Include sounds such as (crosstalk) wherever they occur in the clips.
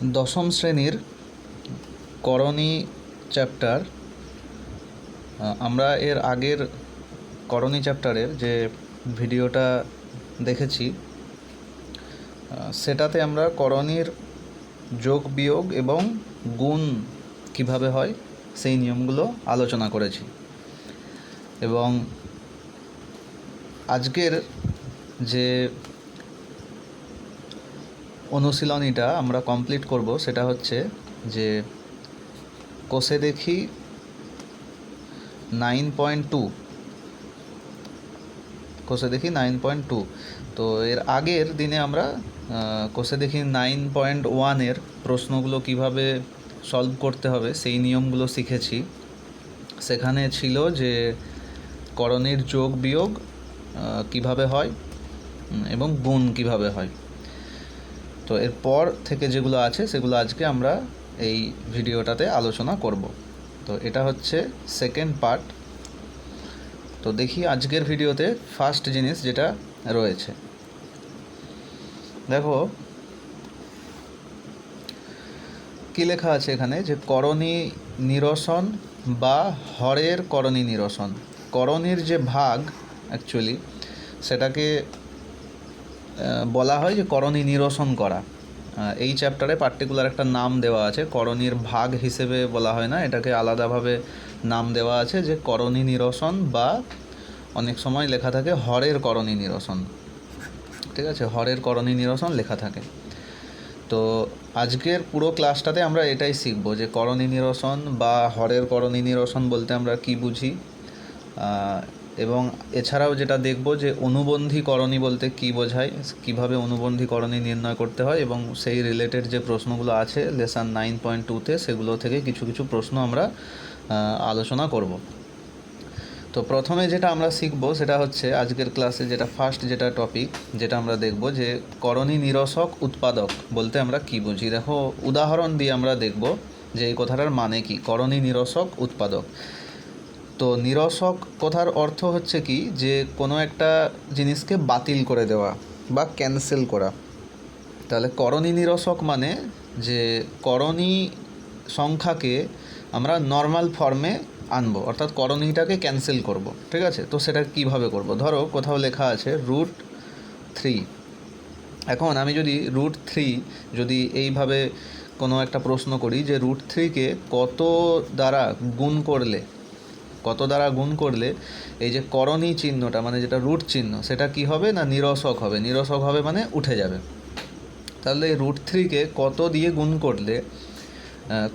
দশম শ্রেণির করণী চ্যাপ্টার আমরা এর আগের করণী চ্যাপ্টারের যে ভিডিওটা দেখেছি সেটাতে আমরা করণীর যোগ বিয়োগ এবং গুণ কীভাবে হয় সেই নিয়মগুলো আলোচনা করেছি। এবং আজকের যে অনুশীলনীটা আমরা কমপ্লিট করব, সেটা হচ্ছে যে কোষে দেখি নাইন পয়েন্ট টু কোষে দেখি নাইন পয়েন্ট টু তো এর আগের দিনে আমরা কোষে দেখি নাইন পয়েন্ট ওয়ানের প্রশ্নগুলো কীভাবে সলভ করতে হবে, সেই নিয়মগুলো শিখেছি। সেখানে ছিল যে করণের যোগ বিয়োগ কীভাবে হয় এবং গুণ কীভাবে হয়। তো এরপর থেকে যেগুলো আছে, সেগুলো আজকে আমরা এই ভিডিওটাতে আলোচনা করব। তো এটা হচ্ছে সেকেন্ড পার্ট তো দেখি আজকের ভিডিওতে ফার্স্ট জিনিস যেটা রয়েছে। দেখো, কি লেখা আছে এখানে? যে করণী নিরসন বা হরের করণী নিরসন। করণীর যে ভাগ অ্যাকচুয়ালি সেটাকে বলা হয় যে করণী নিরসন করা। এই চ্যাপ্টারে পার্টিকুলার একটা নাম দেওয়া আছে, করণীর ভাগ হিসেবে বলা হয় না, এটাকে আলাদাভাবে নাম দেওয়া আছে যে করণী নিরসন বা অনেক সময় লেখা থাকে হরের করণী নিরসন। ঠিক আছে? হরের করণী নিরসন লেখা থাকে। তো আজকের পুরো ক্লাসটাতে আমরা এটাই শিখব যে করণী নিরসন বা হরের করণী নিরসন বলতে আমরা কি বুঝি? এবং এছাড়াও যেটা দেখব যে অনুবন্ধী করণী বলতে কি বোঝায়, কীভাবে অনুবন্ধী করণী নির্ণয় করতে হয় এবং সেই রিলেটেড যে প্রশ্নগুলো আছে লেসন নাইন পয়েন্ট টুতে সেগুলো থেকে কিছু কিছু প্রশ্ন আমরা আলোচনা করব। তো প্রথমে যেটা আমরা শিখব সেটা হচ্ছে আজকের ক্লাসে যেটা ফার্স্ট যেটা টপিক যেটা আমরা দেখব যে করণী নিরসক উৎপাদক বলতে আমরা কি বুঝি? দেখো, উদাহরণ দিয়ে আমরা দেখব যে এই কথাটার মানে কি? করণী নিরসক উৎপাদক। তো নিরসক কথার অর্থ হচ্ছে কি? যে কোনো একটা জিনিসকে বাতিল করে দেওয়া বা ক্যান্সেল করা। তাহলে করণী নিরসক মানে যে করণী সংখ্যাকে আমরা নর্মাল ফর্মে আনব, অর্থাৎ করণীটাকে ক্যান্সেল করব, ঠিক আছে? তো সেটা কীভাবে করব? ধরো কোথাও লেখা আছে রুট থ্রি এখন আমি যদি রুট থ্রি যদি এইভাবে কোনো একটা প্রশ্ন করি যে রুট থ্রিকে কত দ্বারা গুণ করলে কত দ্বারা গুণ করলে এই যে করণী চিহ্নটা মানে যেটা রুট চিহ্ন, সেটা কি হবে না নিরসক হবে? নিরসক হবে মানে উঠে যাবে। তাহলে রুট থ্রিকে কত দিয়ে গুণ করলে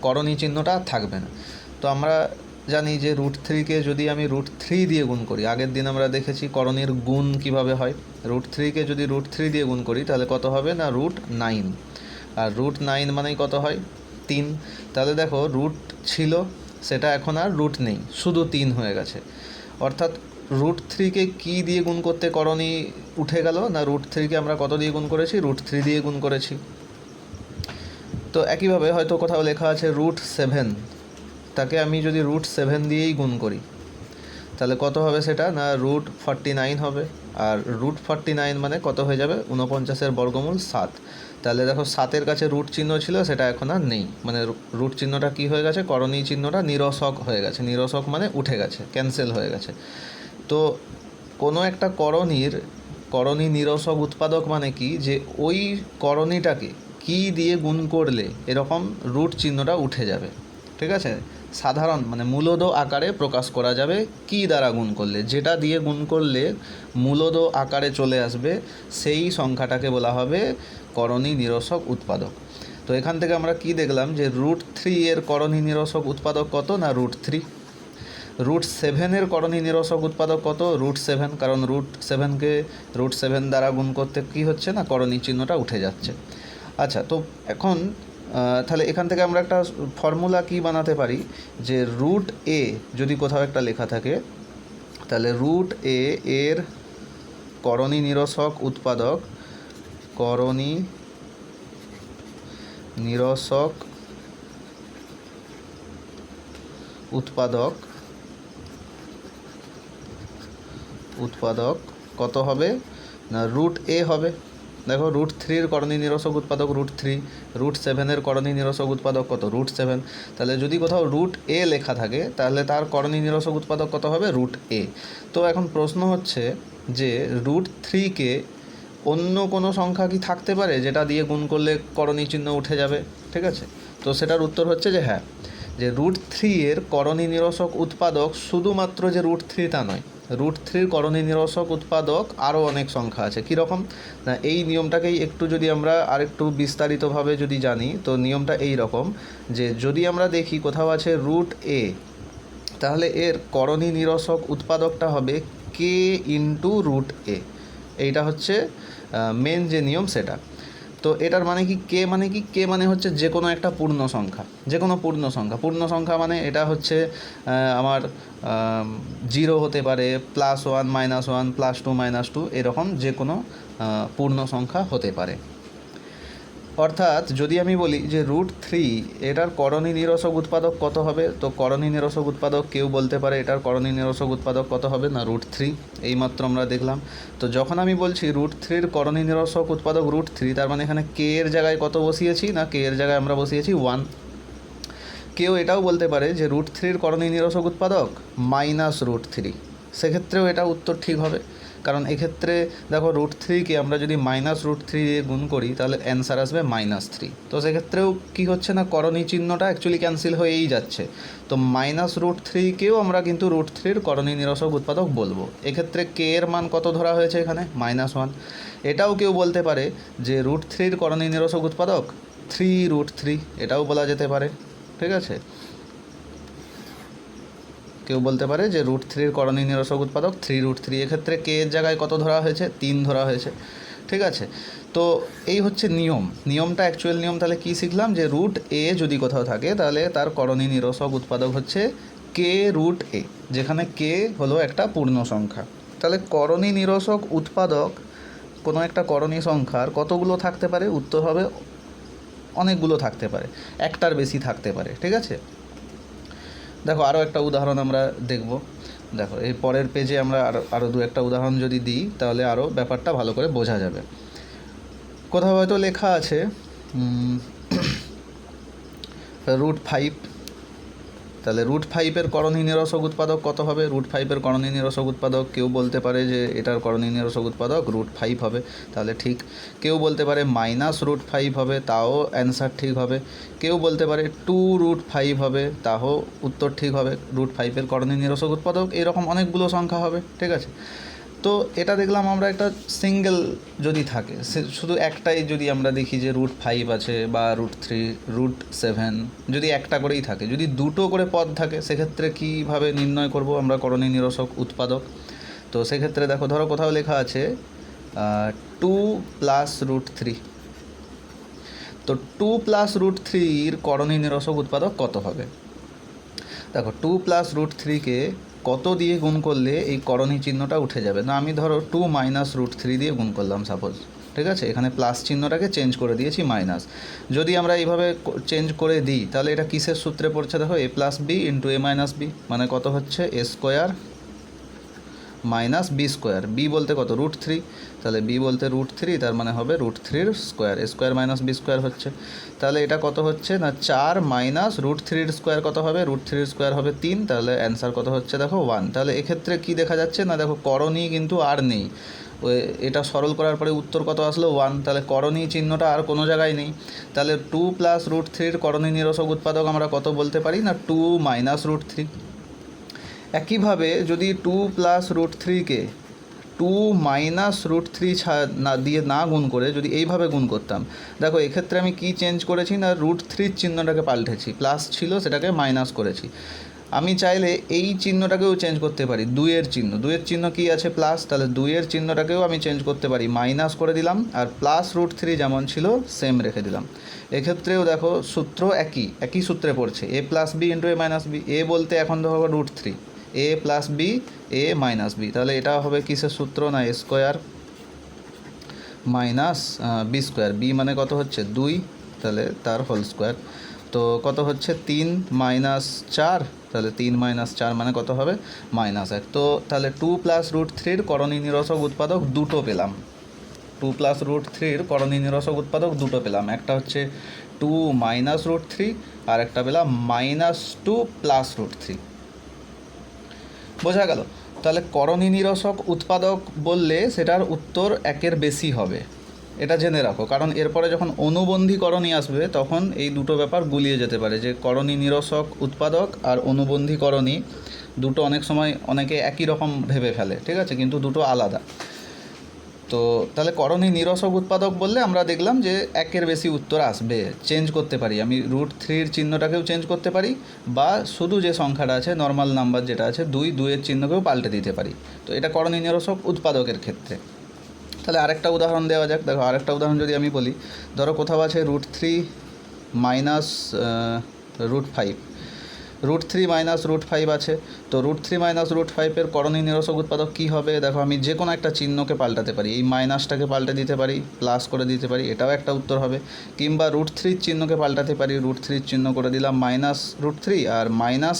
করণী চিহ্নটা থাকবে না? তো আমরা জানি যে রুট থ্রিকে যদি আমি রুট থ্রি দিয়ে গুণ করি, আগের দিন আমরা দেখেছি করণীর গুণ কীভাবে হয়? রুট থ্রিকে যদি রুট থ্রি দিয়ে গুণ করি, তাহলে কত হবে না রুট নাইন? আর রুট নাইন মানেই কত হয়? তিন। তাহলে দেখো রুট ছিল সেটা এখন আর রুট নেই, শুধু তিন হয়ে গেছে। অর্থাৎ রুট থ্রিকে কী দিয়ে গুণ করতে করণী উঠে গেল না রুট থ্রিকে আমরা কত দিয়ে গুণ করেছি? রুট থ্রি দিয়ে গুণ করেছি। তো একইভাবে হয়তো কোথাও লেখা আছে রুট সেভেন তাকে আমি যদি রুট সেভেন দিয়েই গুণ করি, তাহলে কত হবে সেটা? না রুট ফর্টি নাইন হবে। আর রুট ফর্টি নাইন মানে কত হয়ে যাবে? উনপঞ্চাশের বর্গমূল সাত। তাহলে দেখো সাতের কাছে রুট চিহ্ন ছিল, সেটা এখন আর নেই। মানে রুট চিহ্নটা কি হয়ে গেছে? করণীয় চিহ্নটা নিরসক হয়ে গেছে। নিরসক মানে উঠে গেছে ক্যান্সেল হয়ে গেছে। তো কোনো একটা করণীর, করণী নিরসক উৎপাদক মানে কি? যে ওই করণীটাকে কি দিয়ে গুণ করলে এরকম রুট চিহ্নটা উঠে যাবে। ঠিক আছে? সাধারণ মানে মূলদ আকারে প্রকাশ করা যাবে। কি দ্বারা গুণ করলে? যেটা দিয়ে গুণ করলে মূলদ আকারে চলে আসবে, সেই সংখ্যাটাকে বলা হবে করণী নিরসক উৎপাদক। তো এখান থেকে আমরা কি দেখলাম যে রুট থ্রি এর করণী নিরসক উৎপাদক কত না রুট থ্রি? রুট সেভেনের করণী নিরসক উৎপাদক কত? রুট সেভেন, কারণ রুট সেভেনকে রুট সেভেন দ্বারা গুণ করতে কি হচ্ছে না? করণী চিহ্নটা উঠে যাচ্ছে। আচ্ছা তো এখন তাহলে এখান থেকে আমরা একটা ফর্মুলা কি বানাতে পারি? যে রুট এ যদি কোথাও একটা লেখা থাকে, তাহলে রুট এ এর করণী নিরসক উৎপাদক, করণী নিরসক উৎপাদক উৎপাদক কত হবে? না রুট এ হবে। দেখো রুট থ্রির করণী নিরসক উৎপাদক রুট থ্রি রুট সেভেনের করণী নিরসক উৎপাদক কত? রুট সেভেন তাহলে যদি কোথাও রুট এ লেখা থাকে, তাহলে তার করণী নিরসক উৎপাদক কত হবে? রুট এ তো এখন প্রশ্ন হচ্ছে যে রুট থ্রিকে অন্য কোনো সংখ্যা কি থাকতে পারে যেটা দিয়ে গুণ করলে করণী চিহ্ন উঠে যাবে? ঠিক আছে? তো সেটার উত্তর হচ্ছে যে হ্যাঁ যে রুট থ্রি এর করণী নিরসক উৎপাদক শুধুমাত্র যে রুট থ্রি তা নয়। রুট থ্রির করণী নিরসক উৎপাদক আরও অনেক সংখ্যা আছে। কীরকম? না, এই নিয়মটাকেই একটু যদি আমরা আরেকটু বিস্তারিতভাবে যদি জানি, তো নিয়মটা এই রকম যে যদি আমরা দেখি কোথাও আছে রুট এ তাহলে এর করণী নিরসক উৎপাদকটা হবে কে ইন্টু রুট এ এইটা হচ্ছে মেন যে নিয়ম সেটা। তো এটার মানে কি কে মানে কি? কে মানে হচ্ছে যে কোনো একটা পূর্ণ সংখ্যা যে কোনো পূর্ণ সংখ্যা। পূর্ণ সংখ্যা মানে এটা হচ্ছে আমার জিরো হতে পারে plus one minus one plus two minus two এরকম যে কোনো পূর্ণ সংখ্যা হতে পারে। অর্থাৎ যদি আমি বলি যে রুট থ্রি এটার করণী নিরসক উৎপাদক কত হবে? তো করণী নিরসক উৎপাদক কেউ বলতে পারে এটার করণী নিরসক উৎপাদক কত হবে না রুট থ্রি এইমাত্র আমরা দেখলাম। তো যখন আমি বলছি রুট থ্রির করণী নিরসক উৎপাদক রুট থ্রি তার মানে এখানে কে এর জায়গায় কত বসিয়েছি না কে এর জায়গায় আমরা বসিয়েছি ওয়ান কেউ এটাও বলতে পারে যে রুট থ্রির করণী নিরসক উৎপাদক মাইনাস রুট থ্রি সেক্ষেত্রেও এটা উত্তর ঠিক হবে। কারণ এক্ষেত্রে দেখো রুট থ্রিকে আমরা যদি মাইনাস রুট থ্রি দিয়ে গুণ করি, তাহলে অ্যান্সার আসবে মাইনাস থ্রি তো সেক্ষেত্রেও কী হচ্ছে না, করণী চিহ্নটা অ্যাকচুয়ালি ক্যান্সেল হয়েই যাচ্ছে। তো মাইনাস রুট থ্রিকেও আমরা কিন্তু রুট থ্রির করণী নিরসক উৎপাদক বলব। এক্ষেত্রে কে এর মান কত ধরা হয়েছে এখানে? মাইনাস ওয়ান এটাও কেউ বলতে পারে যে রুট থ্রির করণী নিরসক উৎপাদক থ্রি রুট থ্রি এটাও বলা যেতে পারে। ঠিক আছে? কেউ বলতে পারে যে রুট থ্রির করণী নিরসক উৎপাদক, থ্রি রুট থ্রি এক্ষেত্রে কে এর জায়গায় কত ধরা হয়েছে? তিন ধরা হয়েছে। ঠিক আছে? তো এই হচ্ছে নিয়ম। নিয়মটা অ্যাকচুয়াল নিয়ম তাহলে কী শিখলাম? যে রুট এ যদি কোথাও থাকে তাহলে তার করণী নিরসক উৎপাদক হচ্ছে কে রুট এ, যেখানে কে হলো একটা পূর্ণ সংখ্যা। তাহলে করণী নিরসক উৎপাদক কোনো একটা করণী সংখ্যার কতগুলো থাকতে পারে? উত্তর হবে অনেকগুলো থাকতে পারে। একটার বেশি থাকতে পারে। ঠিক আছে? দেখো আরও একটা উদাহরণ আমরা দেখব। দেখো, এই পরের পেজে আমরা আরও আরও দু একটা উদাহরণ যদি দিই, তাহলে আরও ব্যাপারটা ভালো করে বোঝা যাবে। কোথাও হয়তো লেখা আছে রুট ফাইভ (coughs) তাহলে রুট ফাইভের করণী নিরসক উৎপাদক কত হবে? রুট ফাইভের করণী নিরসক উৎপাদক কেউ বলতে পারে যে এটার করণী নিরসক উৎপাদক রুট ফাইভ হবে। তাহলে ঠিক কেউ বলতে পারে মাইনাস রুট ফাইভ হবে, তাও অ্যান্সার ঠিক হবে। কেউ বলতে পারে টু রুট ফাইভ হবে, তাও উত্তর ঠিক হবে। রুট ফাইভের করণী নিরসক উৎপাদক, এরকম অনেকগুলো সংখ্যা হবে, ঠিক আছে? তো এটা দেখলাম আমরা একটা সিঙ্গেল যদি থাকে শুধু একটাই যদি আমরা দেখি যে রুট ফাইভ আছে বা রুট থ্রি রুট সেভেন যদি একটা করেই থাকে, যদি দুটো করে পদ থাকে, সেক্ষেত্রে কীভাবে নির্ণয় করব আমরা করণী নিরসক উৎপাদক? তো সেক্ষেত্রে দেখো, ধরো কোথাও লেখা আছে টু প্লাস রুট থ্রি তো টু প্লাস রুট থ্রির করণী নিরসক উৎপাদক কত হবে? দেখো টু প্লাস রুট থ্রিকে কত দিয়ে গুণ করলে এই করণী চিহ্নটা উঠে যাবে? না, আমি ধরো টু মাইনাস রুট থ্রি দিয়ে গুণ করলাম সাপোজ ঠিক আছে? এখানে প্লাস চিহ্নটাকে চেঞ্জ করে দিয়েছি মাইনাস যদি আমরা এইভাবে চেঞ্জ করে দিই, তাহলে এটা কিসের সূত্রে পড়ছে? দেখো A plus B into A minus B মানে কত হচ্ছে? A square minus B square B বলতে কত? রুট থ্রি তাহলে বি বলতে রুট থ্রি তার মানে হবে রুট থ্রির square square minus B square হচ্ছে। তাহলে এটা কত হচ্ছে না? চার মাইনাস রুট থ্রির স্কোয়ার কত হবে? রুট থ্রির স্কোয়ার হবে তিন। তাহলে অ্যান্সার কত হচ্ছে? দেখো ওয়ান তাহলে এক্ষেত্রে কি দেখা যাচ্ছে? না, দেখো, করণী কিন্তু আর নেই। এটা সরল করার পরে উত্তর কত আসলো? ওয়ান তাহলে করণী চিহ্নটা আর কোনো জায়গায় নেই। তাহলে টু প্লাস রুট থ্রির করণী নিরসক উৎপাদক আমরা কত বলতে পারি? না টু মাইনাস রুট থ্রি একইভাবে যদি টু প্লাস রুট থ্রিকে টু মাইনাস রুট থ্রি না, দিয়ে না গুণ করে যদি এইভাবে গুণ করতাম, দেখো এক্ষেত্রে আমি কি চেঞ্জ করেছি না রুট থ্রির চিহ্নটাকে পাল্টেছি প্লাস ছিল সেটাকে মাইনাস করেছি। আমি চাইলে এই চিহ্নটাকেও চেঞ্জ করতে পারি, দুইয়ের চিহ্ন। দুইয়ের চিহ্ন কি আছে প্লাস তাহলে দুইয়ের চিহ্নটাকেও আমি চেঞ্জ করতে পারি মাইনাস করে দিলাম, আর প্লাস রুট থ্রি যেমন ছিল সেম রেখে দিলাম। এক্ষেত্রেও দেখো সূত্র একই একই সূত্রে পড়ছে A plus B into A minus B A বলতে এখন ধরো root three A plus B A minus B তাহলে এটা হবে কিসের সূত্র না A square minus B square B মানে কত হচ্ছে? দুই। তাহলে তার হোল স্কোয়ার তো কত হচ্ছে? তিন মাইনাস চার। তাহলে তিন মাইনাস চার মানে কত হবে? মাইনাস এক। তো তাহলে টু প্লাস রুট থ্রির করণী নিরসক উৎপাদক দুটো পেলাম। টু প্লাস রুট থ্রির করণী নিরসক উৎপাদক দুটো পেলাম। একটা হচ্ছে টু মাইনাস রুট থ্রি আর একটা পেলাম minus two plus root three বোঝা গেল। তাহলে করণী নিরসক উৎপাদক বললে সেটার উত্তর একের বেশি হবে। এটা জেনে রাখো, কারণ এরপরে যখন অনুবন্ধী করণী আসবে, তখন এই দুটো ব্যাপার গুলিয়ে যেতে পারে। যে করণী নিরসক উৎপাদক আর অনুবন্ধী করণী দুটো অনেক সময় অনেকে একই রকম ভেবে ফেলে, ঠিক আছে? কিন্তু দুটো আলাদা। তো তাহলে করণী নিরসক উৎপাদক বললে আমরা দেখলাম যে একের বেশি উত্তর আসবে চেঞ্জ করতে পারি। আমি রুট থ্রির চিহ্নটাকেও চেঞ্জ করতে পারি বা শুধু যে সংখ্যাটা আছে নর্মাল নাম্বার যেটা আছে, দুই, দুইয়ের চিহ্নকেও পাল্টে দিতে পারি। তো এটা করণী নিরসক উৎপাদকের ক্ষেত্রে। তাহলে আরেকটা উদাহরণ দেওয়া যাক। দেখো, আরেকটা উদাহরণ যদি আমি বলি, ধরো কোথাও আছে root three minus root five root three minus root five আছে। তো রুট থ্রি মাইনাস রুট ফাইভের করণী নিরসক উৎপাদক কী হবে? দেখো, আমি যে কোনো একটা চিহ্নকে পাল্টাতে পারি। এই মাইনাসটাকে পাল্টে দিতে পারি প্লাস করে দিতে পারি, এটাও একটা উত্তর হবে। কিংবা রুট থ্রির চিহ্নকে পাল্টাতে পারি রুট থ্রির চিহ্ন করে দিলাম মাইনাস রুট থ্রি আর মাইনাস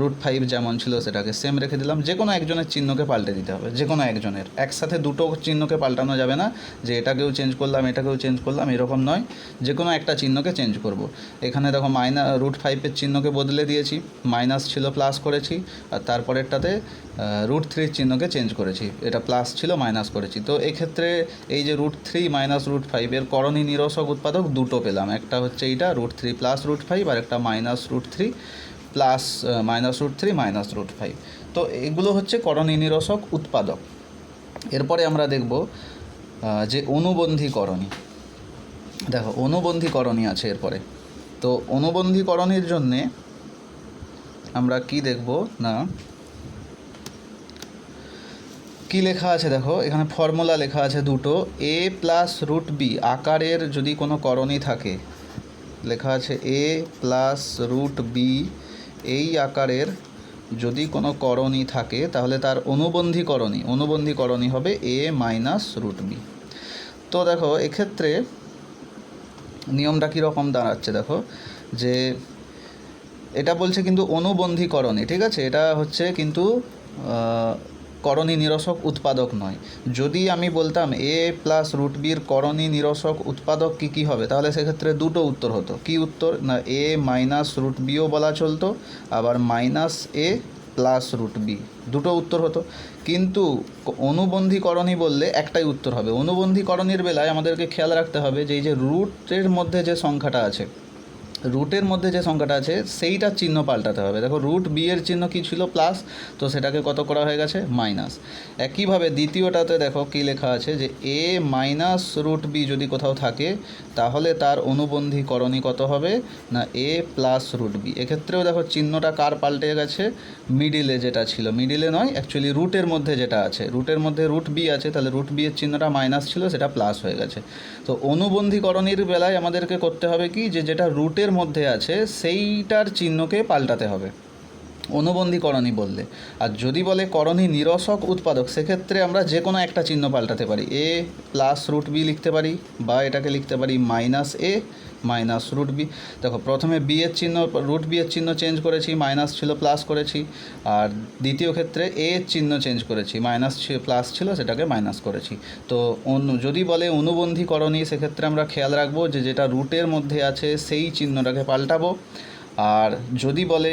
রুট ফাইভ যেমন ছিল সেটাকে সেম রেখে দিলাম। যে কোনো একজনের চিহ্নকে পাল্টে দিতে হবে যে কোনো একজনের। একসাথে দুটো চিহ্নকে পাল্টানো যাবে না যে এটাকেও চেঞ্জ করলাম, এটাকেও চেঞ্জ করলাম, এরকম নয়। যে কোনো একটা চিহ্নকে চেঞ্জ করব। এখানে দেখো মাইনাস রুট ফাইভের চিহ্নকে বদলে দিয়েছি। মাইনাস ছিল প্লাস করেছি, আর তারপরেরটাতে রুট থ্রির চিহ্নকে চেঞ্জ করেছি। এটা প্লাস ছিল মাইনাস করেছি। তো এই ক্ষেত্রে এই যে রুট থ্রি মাইনাস রুট ফাইভের করণী নিরসক উৎপাদক দুটো পেলাম। একটা হচ্ছে এইটা root three plus root five আর একটা minus root three plus minus root three minus root five তো এগুলো হচ্ছে করণী নিরসক উৎপাদক। এরপরে আমরা দেখব যে অনুবন্ধীকরণী দেখো অনুবন্ধীকরণী আছে এরপরে। তো অনুবন্ধীকরণীর জন্যে আমরা কি দেখব? না। কি লেখা আছে দেখো? এখানে ফর্মুলা লেখা আছে দুটো। এ প্লাস রুট বি আকারের যদি কোনো করণী থাকে, লেখা আছে এ প্লাস রুট বি এই আকারের যদি কোনো করণী থাকে, তাহলে তার অনুবন্ধী করণী অনুবন্ধী করণী হবে এ মাইনাস রুট বি তো দেখো, এক্ষেত্রে নিয়মটা কীরকম দাঁড়াচ্ছে দেখো, যে এটা বলছে কিন্তু অনুবন্ধীকরণে, ঠিক আছে? এটা হচ্ছে কিন্তু করণী নিরসক উৎপাদক নয়। যদি আমি বলতাম এ প্লাস রুট বির করণী নিরসক উৎপাদক কী কী হবে? তাহলে সেক্ষেত্রে দুটো উত্তর হতো। কি উত্তর? না এ মাইনাস রুট বিও বলা চলতো, আবার minus A plus root B দুটো উত্তর হতো। কিন্তু ক- অনুবন্ধীকরণী বললে একটাই উত্তর হবে। অনুবন্ধীকরণীর বেলায় আমাদেরকে খেয়াল রাখতে হবে যে, এই যে রুটের মধ্যে যে সংখ্যাটা আছে রুটের মধ্যে যে সংখ্যাটা আছে সেইটার চিহ্ন পাল্টাতে হবে। দেখো রুট বি এর চিহ্ন কী ছিল? প্লাস তো সেটাকে কত করা হয়ে গেছে? মাইনাস একইভাবে দ্বিতীয়টাতে দেখো কী লেখা আছে যে এ মাইনাস রুট বি যদি কোথাও থাকে, তাহলে তার অনুবন্ধীকরণী কত হবে? না এ প্লাস রুট বি এক্ষেত্রেও দেখো, চিহ্নটা কার পাল্টে গেছে? মিডিলে যেটা ছিল। মিডিলে নয় অ্যাকচুয়ালি রুটের মধ্যে যেটা আছে। রুটের মধ্যে রুট বি আছে, তাহলে রুট বি এর চিহ্নটা মাইনাস ছিল, সেটা প্লাস হয়ে গেছে। তো অনুবন্ধীকরণীর বেলায় আমাদেরকে করতে হবে কি? যে, যেটা রুটের মধ্যে আছে সেইটার চিহ্নকে পাল্টাতে হবে। অনুবন্ধীকরণী বললে। আর যদি বলে করণী নিরসক উৎপাদক, সেক্ষেত্রে আমরা যে কোনো একটা চিহ্ন পাল্টাতে পারি। এ প্লাস রুট বি লিখতে পারি বা এটাকে লিখতে পারি minus A minus root B দেখো, প্রথমে বি এর চিহ্ন রুট বি এর চিহ্ন চেঞ্জ করেছি মাইনাস ছিল প্লাস করেছি। আর দ্বিতীয় ক্ষেত্রে এ এর চিহ্ন চেঞ্জ করেছি মাইনাস প্লাস ছিল, সেটাকে মাইনাস করেছি। তো যদি বলে অনুবন্ধীকরণী সেক্ষেত্রে আমরা খেয়াল রাখব যে যেটা রুটের মধ্যে আছে, সেই চিহ্নটাকে পাল্টাবো। আর যদি বলে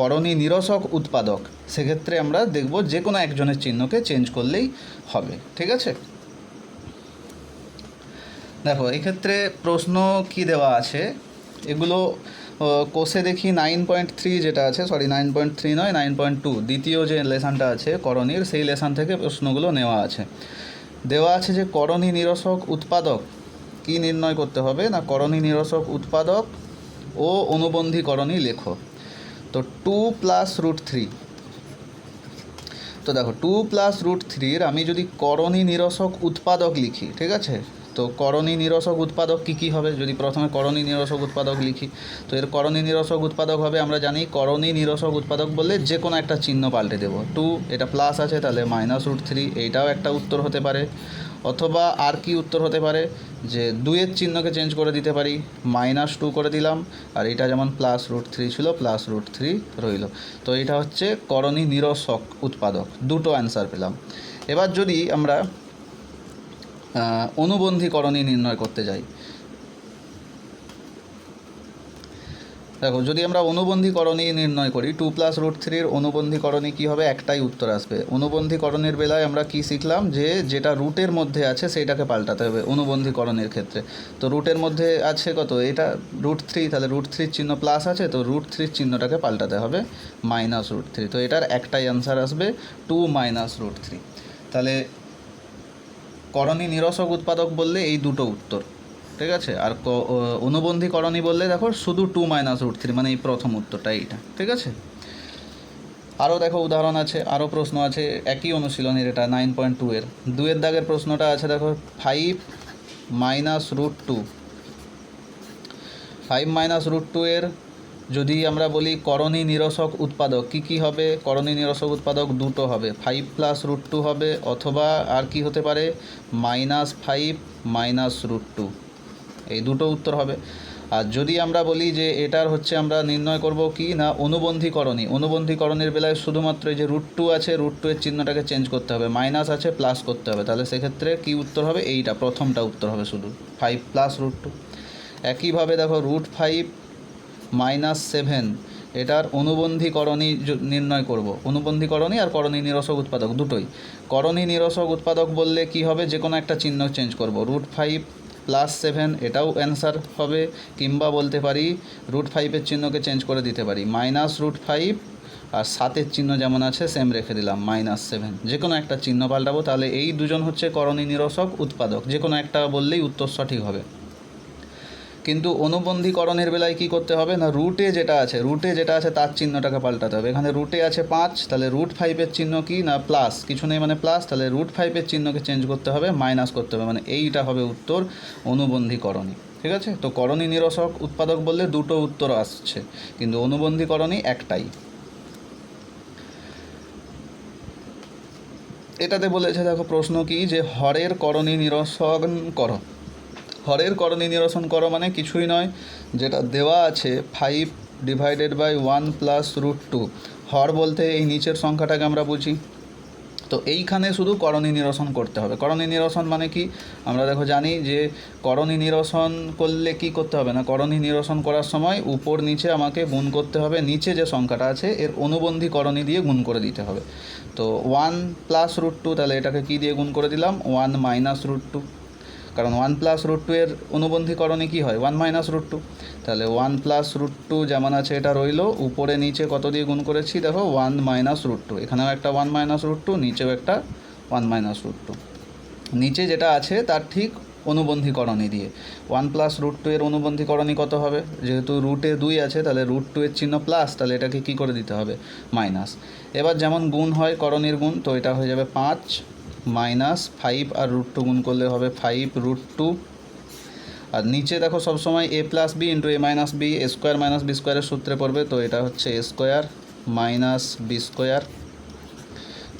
করণী নিরসক উৎপাদক। সেক্ষেত্রে আমরা দেখব যে কোনো একজনের চিহ্নকে চেঞ্জ করলেই হবে। ঠিক আছে? দেখো, এক্ষেত্রে প্রশ্ন কি দেওয়া আছে? এগুলো কোষে দেখি নাইন পয়েন্ট থ্রি যেটা আছে সরি নাইন পয়েন্ট থ্রি নয় নাইন পয়েন্ট টু দ্বিতীয় যে লেসনটা আছে, করণীর, সেই লেসন থেকে প্রশ্নগুলো নেওয়া আছে। দেওয়া আছে যে করণী নিরসক উৎপাদক, কি নির্ণয় করতে হবে? না, করণী নিরসক উৎপাদক ও অনুবন্ধীকরণী লেখো তো টু প্লাস রুট থ্রি তো দেখো টু প্লাস রুট থ্রির আমি যদি করণী নিরসক উৎপাদক লিখি, ঠিক আছে? তো করণী নিরসক উৎপাদক কী কী হবে? যদি প্রথমে করণী নিরসক উৎপাদক লিখি, তো এর করণী নিরসক উৎপাদক হবে, আমরা জানি করণী নিরসক উৎপাদক বললে যে কোনো একটা চিহ্ন পাল্টে দেবো। টু এটা প্লাস আছে, তাহলে মাইনাস রুট থ্রি এইটাও একটা উত্তর হতে পারে। অথবা আর কি উত্তর হতে পারে? যে দুইয়ের চিহ্নকে চেঞ্জ করে দিতে পারি মাইনাস টু করে দিলাম, আর এটা যেমন প্লাস রুট থ্রি ছিল প্লাস রুট থ্রি রইল। তো এটা হচ্ছে করণী নিরসক উৎপাদক, দুটো অ্যান্সার পেলাম। এবার যদি আমরা অনুবন্ধী অনুবন্ধীকরণী নির্ণয় করতে যাই দেখো, যদি আমরা অনুবন্ধীকরণী নির্ণয় করি টু প্লাস রুট থ্রির অনুবন্ধীকরণে কী হবে? একটাই উত্তর আসবে। অনুবন্ধীকরণের বেলায় আমরা কি শিখলাম? যে যেটা রুটের মধ্যে আছে, সেইটাকে পাল্টাতে হবে অনুবন্ধীকরণের ক্ষেত্রে। তো রুটের মধ্যে আছে কত? এটা রুট থ্রি তাহলে রুট থ্রির চিহ্ন প্লাস আছে, তো রুট থ্রির চিহ্নটাকে পাল্টাতে হবে মাইনাস রুট থ্রি তো এটার একটাই অ্যান্সার আসবে টু মাইনাস রুট থ্রি তাহলে করণী নিরসক উৎপাদক বললে এই দুটো উত্তর। ঠিক আছে? আর ক- ও- অনুবন্ধীকরণী বললে দেখো শুধু টু মাইনাস রুট থ্রি মানে এই প্রথম উত্তরটা এইটা, ঠিক আছে? আরও দেখো উদাহরণ আছে আরও প্রশ্ন আছে, একই অনুশীলনের এটা নাইন পয়েন্ট টু এর। দুয়ের দাগের প্রশ্নটা আছে দেখো five minus root two five minus root two এর যদি আমরা বলি করণী নিরসক উৎপাদক, কি কি হবে? করণী নিরসক উৎপাদক দুটো হবে ফাইভ প্লাস রুট টু হবে, অথবা আর কি হতে পারে? Minus five minus root two এই দুটো উত্তর হবে। আর যদি আমরা বলি যে এটার হচ্ছে আমরা নির্ণয় করব কি না অনুবন্ধীকরণী অনুবন্ধীকরণের বেলায় শুধুমাত্র যে রুট টু আছে রুট টু এর চিহ্নটাকে চেঞ্জ করতে হবে। মাইনাস আছে প্লাস করতে হবে। তাহলে সেক্ষেত্রে কি উত্তর হবে? এইটা, প্রথমটা উত্তর হবে শুধু। ফাইভ প্লাস রুট টু একইভাবে দেখো রুট ফাইভ মাইনাস সেভেন এটার অনুবন্ধীকরণী নির্ণয় করব। অনুবন্ধীকরণী আর করণী নিরসক উৎপাদক দুটোই। করণী নিরসক উৎপাদক বললে কি হবে? যে কোনো একটা চিহ্ন চেঞ্জ করব। রুট ফাইভ প্লাস সেভেন এটাও অ্যান্সার হবে, কিংবা বলতে পারি রুট ফাইভের চিহ্নকে চেঞ্জ করে দিতে পারি। মাইনাস রুট ফাইভ আর সাতের চিহ্ন যেমন আছে সেম রেখে দিলাম মাইনাস সেভেন যে কোনো একটা চিহ্ন পাল্টাবো, তাহলে এই দুজন হচ্ছে করণী নিরসক উৎপাদক। যে কোনো একটা বললেই উত্তর সঠিক হবে। কিন্তু অনুবন্ধীকরণের বেলায় কি করতে হবে? না রুটে যেটা আছে রুটে যেটা আছে তার চিহ্নটাকে পাল্টাতে হবে। এখানে রুটে আছে পাঁচ, তাহলে রুট ফাইভের চিহ্ন কি? না প্লাস কিছু নেই মানে প্লাস তাহলে রুট ফাইভের চিহ্নকে চেঞ্জ করতে হবে মাইনাস করতে হবে। মানে এইটা হবে উত্তর অনুবন্ধীকরণী। ঠিক আছে? তো করণী নিরসক উৎপাদক বললে দুটো উত্তর আসছে, কিন্তু অনুবন্ধীকরণী একটাই। এটাতে বলেছে, দেখো প্রশ্ন কি? যে হরের করণী নিরসন করো। হরের করণী নিরসন করো মানে কিছুই নয়। যেটা দেওয়া আছে five divided by one plus root two হর বলতে এই নিচের সংখ্যাটাকে আমরা বুঝি। তো এইখানে শুধু করণী নিরসন করতে হবে। করণী নিরসন মানে কি? আমরা দেখো জানি যে করণী নিরসন করলে কি করতে হবে না? করণী নিরসন করার সময় উপর নিচে আমাকে গুণ করতে হবে। নিচে যে সংখ্যাটা আছে, এর অনুবন্ধী করণী দিয়ে গুণ করে দিতে হবে। তো ওয়ান প্লাস রুট টু তাহলে এটাকে কি দিয়ে গুণ করে দিলাম? ওয়ান মাইনাস রুট টু কারণ ওয়ান প্লাস রুট টু এর অনুবন্ধীকরণে কী হয়? One minus root two. তাহলে ওয়ান প্লাস রুট টু যেমন আছে এটা রইল, উপরে নিচে কত দিয়ে গুণ করেছি? দেখো, ওয়ান মাইনাস রুট টু। এখানেও একটা ওয়ান মাইনাস রুট টু, নিচেও একটা ওয়ান মাইনাস রুট টু। নিচে যেটা আছে তার ঠিক অনুবন্ধীকরণী দিয়ে। ওয়ান প্লাস রুট টু এর অনুবন্ধীকরণী কত হবে? যেহেতু রুটে দুই আছে, তাহলে রুট টু এর চিহ্ন প্লাস, তাহলে এটাকে কী করে দিতে হবে? মাইনাস। এবার যেমন গুণ হয় করণীর গুণ, তো এটা হয়ে যাবে পাঁচ। মাইনাস ফাইভ আর রুট টু গুণ করলে হবে ফাইভ রুট টু আর নিচে দেখো সবসময় A plus B into A minus B A square minus B স্কোয়ারের সূত্রে পড়বে, তো এটা হচ্ছে A square minus B square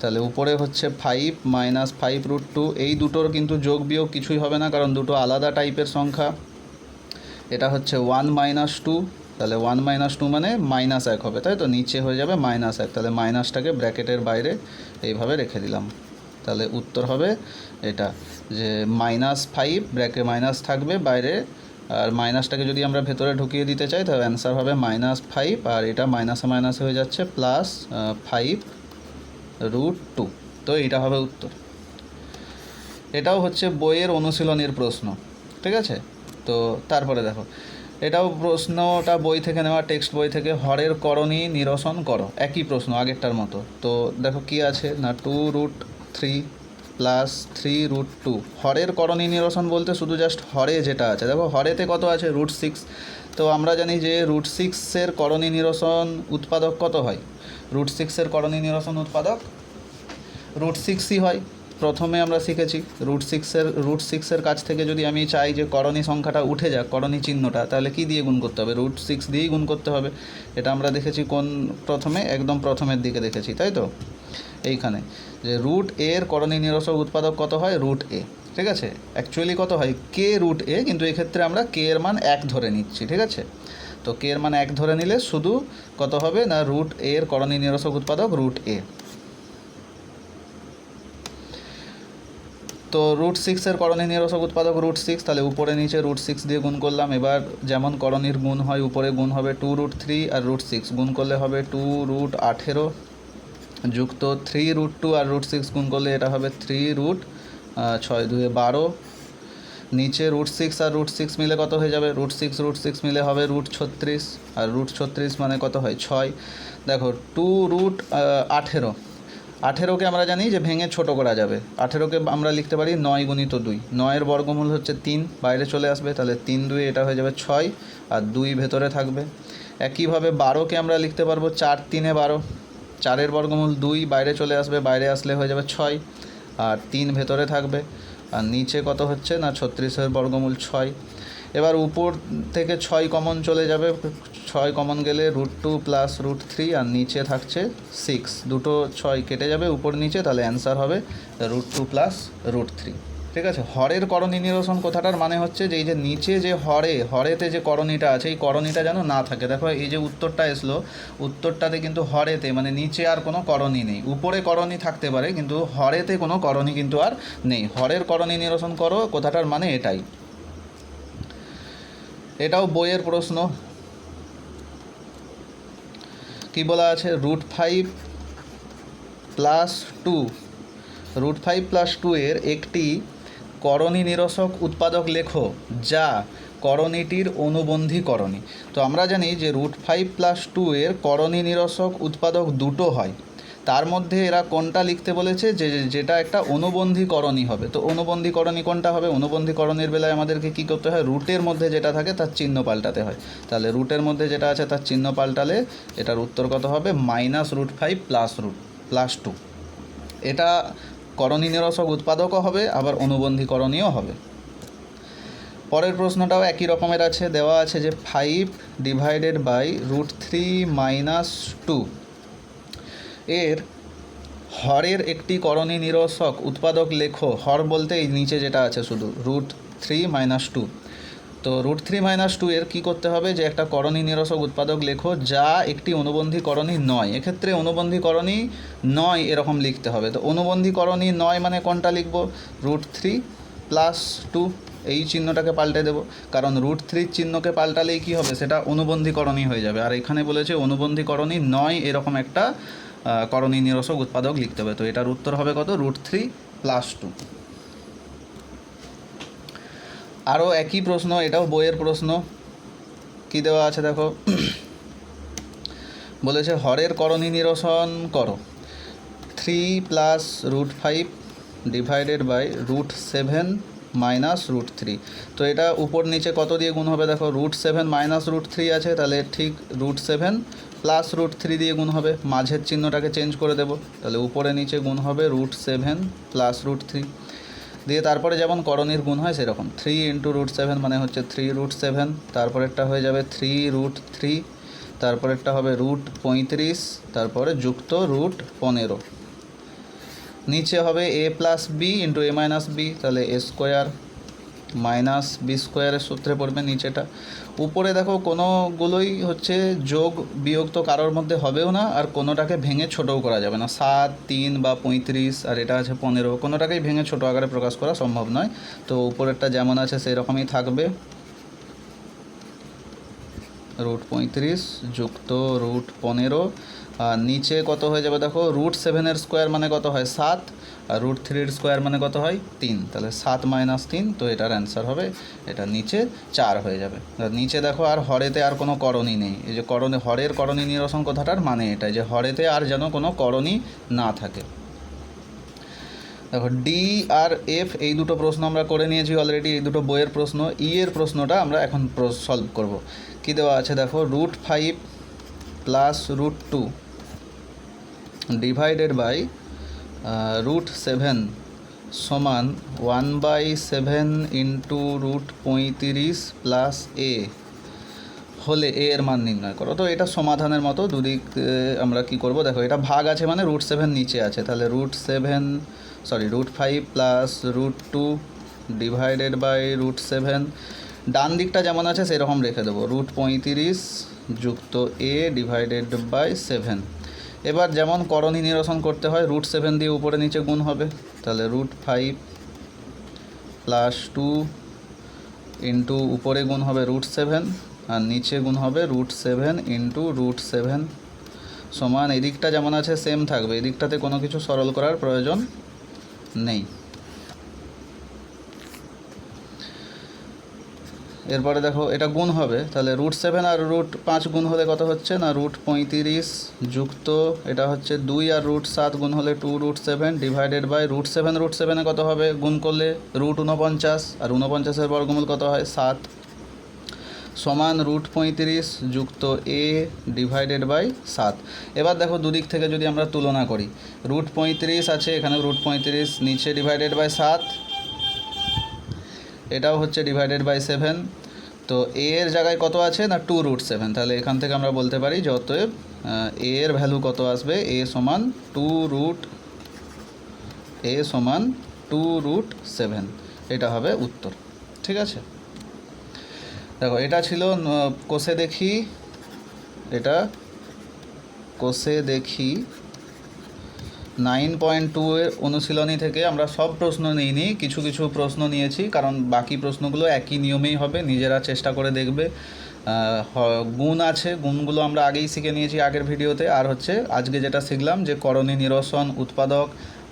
তাহলে উপরে হচ্ছে five minus five root two এই দুটোর কিন্তু যোগ বিয়োগ কিছুই হবে না, কারণ দুটো আলাদা টাইপের সংখ্যা। এটা হচ্ছে ওয়ান মাইনাস টু তাহলে ওয়ান মাইনাস টু মানে মাইনাস এক হবে, তাই তো? নিচে হয়ে যাবে মাইনাস এক, তাহলে মাইনাসটাকে ব্র্যাকেটের বাইরে এইভাবে রেখে দিলাম। তাহলে উত্তর হবে এটা, যে মাইনাস ফাইভ ব্র্যাকে মাইনাস থাকবে বাইরে, আর মাইনাসটাকে যদি আমরা ভেতরে ঢুকিয়ে দিতে চাই, তাহলে অ্যান্সার হবে মাইনাস ফাইভ আর এটা মাইনাসে মাইনাসে হয়ে যাচ্ছে প্লাস ফাইভ রুট টু তো এইটা হবে উত্তর। এটাও হচ্ছে বইয়ের অনুশীলনের প্রশ্ন, ঠিক আছে? তো তারপরে দেখো, এটাও প্রশ্নটা বই থেকে নেওয়া টেক্সট বই থেকে, হরের করণী নিরসন করো, একই প্রশ্ন আগেরটার মতো। তো দেখো কি আছে, না two root three plus three root two হরের করণী নিরসন বলতে শুধু জাস্ট হরে যেটা আছে। দেখো, হরেতে কত আছে? রুট সিক্স তো আমরা জানি যে রুট সিক্সের করণী নিরসন উৎপাদক কত হয়? রুট সিক্সের করণী নিরসন উৎপাদক রুট সিক্সই হয়। প্রথমে আমরা শিখেছি রুট সিক্সের রুট সিক্সের কাছ থেকে যদি আমি চাই যে করণী সংখ্যাটা উঠে যাক, করণী চিহ্নটা, তাহলে কি দিয়ে গুণ করতে হবে? রুট সিক্স দিয়েই গুণ করতে হবে। এটা আমরা দেখেছি কোন প্রথমে? একদম প্রথমের দিকে দেখেছি, তাই তো? এইখানে, যে রুট এ এর করণী নিরসক উৎপাদক কত হয়? রুট এ ঠিক আছে? অ্যাকচুয়ালি কত হয়? কে রুট এ কিন্তু এক্ষেত্রে আমরা কে এর মান এক ধরে নিচ্ছি, ঠিক আছে? তো কে এর মান এক ধরে নিলে শুধু কত হবে? না রুট এ এর করণী নিরসক উৎপাদক রুট এ তো রুট সিক্সের করণী নিরসক উৎপাদক রুট সিক্স তাহলে উপরে নিচে রুট সিক্স দিয়ে গুণ করলাম। এবার যেমন করণীর গুণ হয়, উপরে গুণ হবে টু রুট থ্রি আর রুট সিক্স গুণ করলে হবে টু রুট আঠেরো। যুক্ত থ্রি রুট টু আর রুট সিক্স গুণ করলে এটা হবে থ্রি রুট ছয় দুয়ে বারো। নিচে রুট সিক্স আর রুট সিক্স মিলে কত হয়ে যাবে? রুট সিক্স রুট সিক্স মিলে হবে রুট ছত্রিশ। আর রুট ছত্রিশ মানে কত হয়? ছয়। দেখো টু রুট আঠেরো। আঠেরোকে আমরা জানি যে ভেঙে ছোট করা যাবে। আঠেরোকে আমরা লিখতে পারি নয় গুণিত দুই। নয়ের বর্গমূল হচ্ছে তিন, বাইরে চলে আসবে। তাহলে তিন দুই এটা হয়ে যাবে ছয়, আর দুই ভেতরে থাকবে। একইভাবে বারোকে আমরা লিখতে পারব চার তিনে বারো। চারের বর্গমূল দুই, বাইরে চলে আসবে, বাইরে আসলে হয়ে যাবে ছয়, আর তিন ভেতরে থাকবে। আর নিচে কত হচ্ছে না, ছত্রিশের বর্গমূল ছয়। এবার উপর থেকে ছয় কমন চলে যাবে, ছয় কমন গেলে root two plus root three আর নিচে থাকছে সিক্স দুটো ছয় কেটে যাবে, উপর নিচে, তাহলে অ্যান্সার হবে root two plus root three ঠিক আছে? হরের করণী নিরসন কথাটার মানে হচ্ছে যে, এই যে নিচে যে হরে, হরেতে যে করণীটা আছে, এই করণীটা যেন না থাকে। দেখো, এই যে উত্তরটা এসলো, উত্তরটাতে কিন্তু হরেতে মানে নিচে আর কোনো করণী নেই। উপরে করণী থাকতে পারে, কিন্তু হরেতে কোনো করণী কিন্তু আর নেই। হরের করণী নিরসন করো, কথাটার মানে এটাই। এটাও বইয়ের প্রশ্ন। কি বলা আছে? Root five plus two. Root five plus two এর একটি করণী নিরসক উৎপাদক লেখো, যা করণীটির অনুবন্ধী করণী তো আমরা জানি যে রুট ফাইভ প্লাস টু এর করণী নিরসক উৎপাদক দুটো হয়। তার মধ্যে এরা কোনটা লিখতে বলেছে? যে যেটা একটা অনুবন্ধীকরণই হবে। তো অনুবন্ধীকরণী কোনটা হবে? অনুবন্ধীকরণের বেলায় আমাদেরকে কী করতে হয়? রুটের মধ্যে যেটা থাকে, তার চিহ্ন পাল্টাতে হয়। তাহলে রুটের মধ্যে যেটা আছে, তার চিহ্ন পাল্টালে এটার উত্তর কত হবে? Minus root five plus root plus two এটা করণী নিরসক উৎপাদকও হবে, আবার অনুবন্ধীকরণীয় হবে। পরের প্রশ্নটাও একই রকমের আছে, দেওয়া আছে যে five divided by root three minus two. এর হরের একটি করণী নিরসক উৎপাদক লেখো, হর বলতে এই নিচে যেটা আছে শুধু, রুট থ্রি মাইনাস টু। তো রুট থ্রি মাইনাস টু এর কী করতে হবে যে একটা করণী নিরসক উৎপাদক লেখো যা একটি অনুবন্ধী করণী নয়। এক্ষেত্রে অনুবন্ধী করণী নয় এরকম লিখতে হবে। তো অনুবন্ধী করণী নয় মানে কোনটা লিখব? রুট থ্রি প্লাস টু এই চিহ্নটাকে পাল্টে দেবো। কারণ রুট থ্রির চিহ্নকে পাল্টালেই কী হবে? সেটা অনুবন্ধীকরণই হয়ে যাবে। আর এখানে বলেছে অনুবন্ধীকরণী নয় এরকম একটা করণী নিরসক উৎপাদক লিখতে হবে। তো এটার উত্তর হবে কত? Root three plus two. আরও একই প্রশ্ন, এটাও বইয়ের প্রশ্ন। কি দেওয়া আছে দেখো? বলেছে, হরের করণী নিরসন করো। Three plus root five divided by root seven minus root three তো এটা উপর নিচে কত দিয়ে গুণ হবে দেখো? Root seven minus root three আছে, তাহলে ঠিক root seven plus root three দিয়ে গুণ হবে। মাঝের চিহ্নটাকে চেঞ্জ করে দেবো। তাহলে উপরে নিচে গুণ হবে root seven plus root three দিয়ে তারপরে যেমন করণীর গুণ হয় সেরকম। থ্রি ইন্টু রুট সেভেন মানে হচ্ছে থ্রি রুট সেভেন তারপরেরটা হয়ে যাবে থ্রি রুট থ্রি তারপরেরটা হবে রুট পঁয়ত্রিশ, তারপরে যুক্ত রুট পনেরো। নিচে হবে A plus B into A minus B তাহলে এ স্কোয়ার মাইনাস বি স্কোয়ারের সূত্রে পড়বে নিচেটা। উপরে দেখো কোনোগুলোই হচ্ছে যোগ, বিয়োগ তো কারোর মধ্যে হবেও না, আর কোনোটাকে ভেঙে ছোটও করা যাবে না। সাত, তিন বা পঁয়ত্রিশ, আর এটা আছে পনেরো, কোনোটাকেই ভেঙে ছোট আকারে প্রকাশ করা সম্ভব নয়। তো উপরেরটা যেমন আছে সেই রকমই থাকবে। রুট পঁয়ত্রিশ যুক্ত রুট পনেরো, আর নিচে কত হয়ে যাবে দেখো? রুট সেভেনের স্কোয়ার মানে কত হয়? সাত। আর রুট থ্রির স্কোয়ার মানে কত হয়? তিন। তাহলে সাত মাইনাস তিন, তো এটার অ্যান্সার হবে, এটা নিচে চার হয়ে যাবে। নিচে দেখো, আর হরেতে আর কোনো করণী নেই। এই যে করণী, হরের করণী নিরসন কথাটার মানে এটা যে হরেতে আর যেন কোনো করণী না থাকে। দেখো ডি আর এফ এই দুটো প্রশ্ন আমরা করে নিয়েছি অলরেডি এই দুটো বইয়ের প্রশ্ন। ই এর প্রশ্নটা আমরা এখন সলভ করব। কি দেওয়া আছে? দেখো root five plus root two divided by root seven সমান one by seven into root পঁয়ত্রিশ প্লাস এ হলে এ এর মান নির্ণয় করো। তো এটা সমাধানের মতো দুদিক আমরা কি করব? দেখো, এটা ভাগ আছে মানে রুট সেভেন নিচে আছে। তাহলে root seven sorry root five plus root two divided by root seven ডান দিকটা যেমন আছে, সেরকম রেখে দেবো। রুট পঁয়ত্রিশ যুক্ত এ ডিভাইডেড বাই সেভেন এবার যেমন করণী নিরসন করতে হয় রুট সেভেন দিয়ে উপরে নিচে গুণ হবে। তাহলে root five plus two into উপরে গুণ হবে রুট সেভেন আর নিচে গুণ হবে root seven into root seven সমান, এদিকটা যেমন আছে সেম থাকবে। এদিকটাতে কোনো কিছু সরল করার প্রয়োজন নেই। এরপরে দেখো, এটা গুণ হবে। তাহলে রুট সেভেন আর রুট পাঁচ গুণ হলে কত হচ্ছে? না রুট পঁয়ত্রিশ যুক্ত, এটা হচ্ছে দুই আর রুট সাত গুণ হলে two root seven divided by root seven root সেভেনে কত হবে? গুণ করলে রুট উনপঞ্চাশ আর উনপঞ্চাশের বর্গমূল কত হয়? সাত। সমান রুট পঁয়ত্রিশ যুক্ত এ ডিভাইডেড বাই সাত। এবার দেখো, দুদিক থেকে যদি আমরা তুলনা করি রুট পঁয়ত্রিশ আছে এখানে রুট পঁয়ত্রিশ, নিচে ডিভাইডেড বাই সাত এটাও হচ্ছে ডিভাইডেড বাই সেভেন তো এ এর জায়গায় কত আছে? না টু রুট সেভেন তাহলে এখান থেকে আমরা বলতে পারি যে অতএব এ এর ভ্যালু কত আসবে? এ সমান টু রুট এ সমান টু রুট সেভেন এটা হবে উত্তর। ঠিক আছে? দেখো, এটা ছিল কোষে দেখি। এটা কোষে দেখি। নাইন পয়েন্ট টু এর অনুশীলনী থেকে আমরা সব প্রশ্ন নিইনি, কিছু কিছু প্রশ্ন নিয়েছি, কারণ বাকি প্রশ্নগুলো একই নিয়মেই হবে, নিজেরা চেষ্টা করে দেখবে। গুণ আছে, গুণগুলো আমরা আগেই শিখে নিয়েছি আগের ভিডিওতে। আর হচ্ছে, আজকে যেটা শিখলাম যে করণী নিরসন, উৎপাদক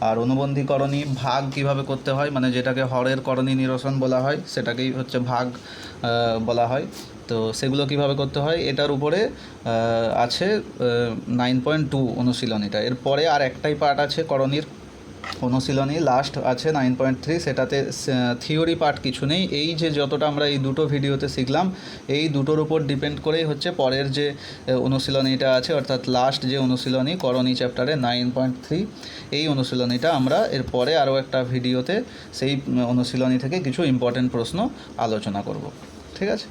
আর অনুবন্ধী করণী ভাগ কীভাবে করতে হয় মানে যেটাকে হরের করণী নিরসন বলা হয়, সেটাকেই হচ্ছে ভাগ বলা হয়। তো সেগুলো কীভাবে করতে হয়? এটার উপরে আছে নাইন পয়েন্ট টু। অনুশীলনীটা এরপরে আর একটাই পার্ট আছে করণীর অনুশীলনী। লাস্ট আছে নাইন পয়েন্ট থ্রি সেটাতে থিওরি পার্ট কিছু নেই। এই যে যতটা আমরা এই দুটো ভিডিওতে শিখলাম, এই দুটোর উপর ডিপেন্ড করেই হচ্ছে পরের যে অনুশীলনীটা আছে, অর্থাৎ লাস্ট যে অনুশীলনী, করণী চ্যাপ্টারে নাইন পয়েন্ট থ্রি এই অনুশীলনীটা আমরা এরপরে আরও একটা ভিডিওতে সেই অনুশীলনী থেকে কিছু ইম্পর্টেন্ট প্রশ্ন আলোচনা করব। ঠিক আছে?